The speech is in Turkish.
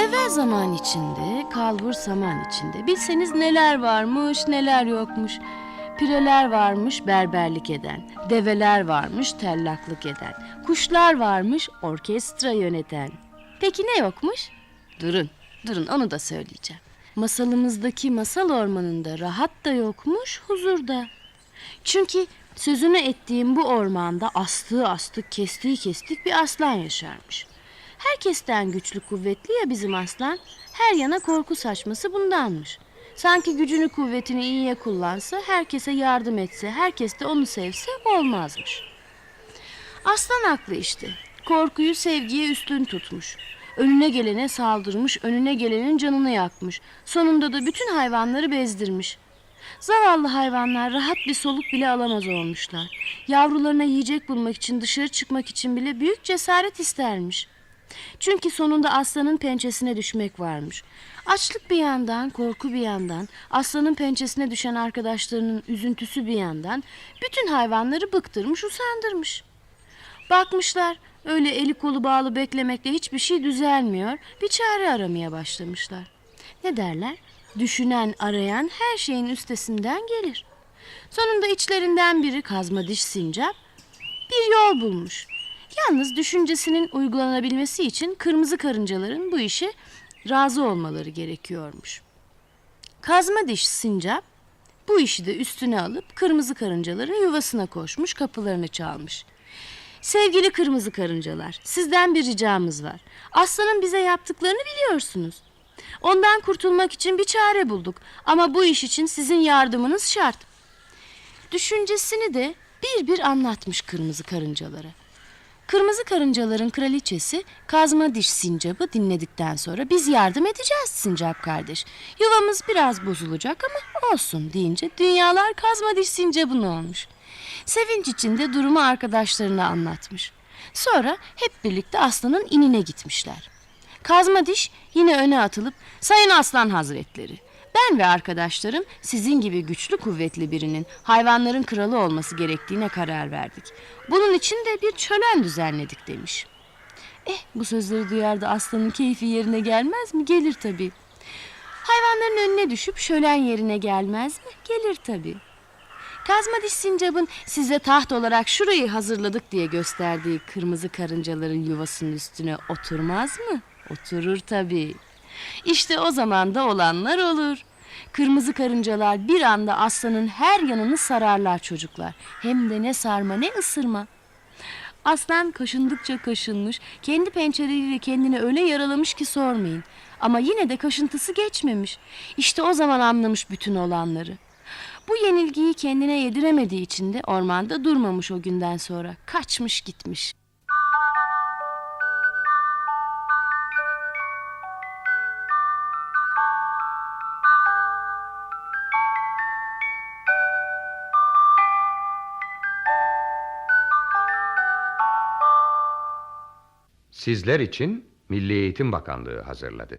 Evvel zaman içinde, kalbur saman içinde bilseniz neler varmış, neler yokmuş. Pireler varmış berberlik eden, develer varmış tellaklık eden, kuşlar varmış orkestra yöneten. Peki ne yokmuş? Durun, durun onu da söyleyeceğim. Masalımızdaki masal ormanında rahat da yokmuş, huzur da. Çünkü sözünü ettiğim bu ormanda astığı astık, kestiği kestik bir aslan yaşarmış. Herkesten güçlü kuvvetli ya bizim aslan, her yana korku saçması bundanmış. Sanki gücünü kuvvetini iyiye kullansa, herkese yardım etse, herkes de onu sevse olmazmış. Aslan haklı işte. Korkuyu sevgiye üstün tutmuş. Önüne gelene saldırmış, önüne gelenin canını yakmış. Sonunda da bütün hayvanları bezdirmiş. Zavallı hayvanlar rahat bir soluk bile alamaz olmuşlar. Yavrularına yiyecek bulmak için dışarı çıkmak için bile büyük cesaret istermiş. Çünkü sonunda aslanın pençesine düşmek varmış. Açlık bir yandan, korku bir yandan, aslanın pençesine düşen arkadaşlarının üzüntüsü bir yandan bütün hayvanları bıktırmış, usandırmış. Bakmışlar öyle eli kolu bağlı beklemekle hiçbir şey düzelmiyor. Bir çare aramaya başlamışlar. Ne derler? Düşünen, arayan her şeyin üstesinden gelir. Sonunda içlerinden biri kazma diş sincap bir yol bulmuş. Yalnız düşüncesinin uygulanabilmesi için kırmızı karıncaların bu işe razı olmaları gerekiyormuş. Kazma diş sincap bu işi de üstüne alıp kırmızı karıncaların yuvasına koşmuş, kapılarını çalmış. Sevgili kırmızı karıncalar, sizden bir ricamız var. Aslanın bize yaptıklarını biliyorsunuz. Ondan kurtulmak için bir çare bulduk ama bu iş için sizin yardımınız şart. Düşüncesini de bir bir anlatmış kırmızı karıncalara. Kırmızı karıncaların kraliçesi kazma diş sincapı dinledikten sonra biz yardım edeceğiz sincap kardeş. Yuvamız biraz bozulacak ama olsun deyince dünyalar kazma diş sincapın olmuş. Sevinç içinde durumu arkadaşlarına anlatmış. Sonra hep birlikte aslanın inine gitmişler. Kazma diş yine öne atılıp Sayın Aslan Hazretleri ben ve arkadaşlarım sizin gibi güçlü kuvvetli birinin hayvanların kralı olması gerektiğine karar verdik. Bunun için de bir çölen düzenledik demiş. Eh bu sözleri duyar da aslanın keyfi yerine gelmez mi? Gelir tabii. Hayvanların önüne düşüp şölen yerine gelmez mi? Gelir tabii. Kazma diş sincapın size taht olarak şurayı hazırladık diye gösterdiği kırmızı karıncaların yuvasının üstüne oturmaz mı? Oturur tabii. İşte o zaman da olanlar olur. Kırmızı karıncalar bir anda aslanın her yanını sararlar çocuklar. Hem de ne sarma ne ısırma. Aslan kaşındıkça kaşınmış, kendi pençeleriyle kendini öyle yaralamış ki sormayın. Ama yine de kaşıntısı geçmemiş. İşte o zaman anlamış bütün olanları. Bu yenilgiyi kendine yediremediği için de ormanda durmamış o günden sonra. Kaçmış gitmiş. Sizler için Milli Eğitim Bakanlığı hazırladı.